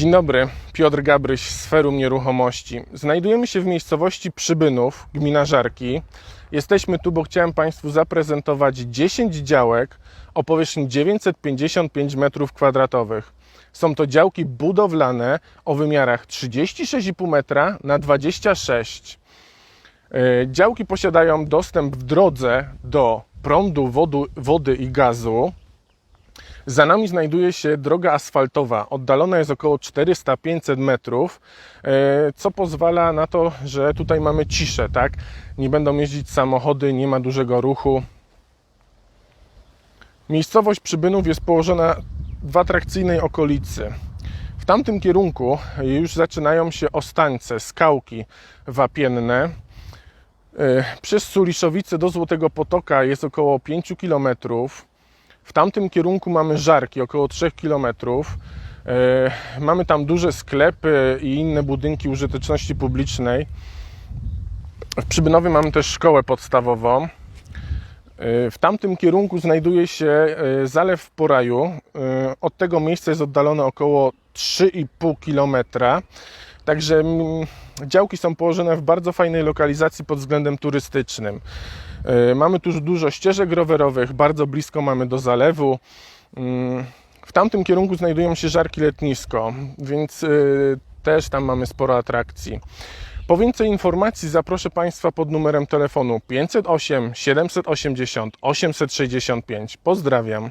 Dzień dobry, Piotr Gabryś z Sferum Nieruchomości. Znajdujemy się w miejscowości Przybynów, gmina Żarki. Jesteśmy tu, bo chciałem Państwu zaprezentować 10 działek o powierzchni 955 m2. Są to działki budowlane o wymiarach 36,5 metra na 26 E, Działki posiadają dostęp w drodze do prądu, wody i gazu. Za nami znajduje się droga asfaltowa. Oddalona jest około 400-500 metrów, e, co pozwala na to, że tutaj mamy ciszę, tak? Nie będą jeździć samochody, nie ma dużego ruchu. Miejscowość Przybynów jest położona w atrakcyjnej okolicy. W tamtym kierunku już zaczynają się ostańce, skałki wapienne. E, Przez Suliszowice do Złotego Potoka jest około 5 km. W tamtym kierunku mamy Żarki, około 3 km. Mamy tam duże sklepy i inne budynki użyteczności publicznej. W Przybynowie mamy też szkołę podstawową. E, W tamtym kierunku znajduje się e, Zalew Poraju. E, Od tego miejsca jest oddalone około 3,5 km. Także mm, działki są położone w bardzo fajnej lokalizacji pod względem turystycznym. E, Mamy tu dużo ścieżek rowerowych, bardzo blisko mamy do zalewu. Mm, W tamtym kierunku znajdują się żarki letnisko, więc e, też tam mamy sporo atrakcji. Po więcej informacji zaproszę Państwa pod numerem telefonu 508 780 865. Pozdrawiam.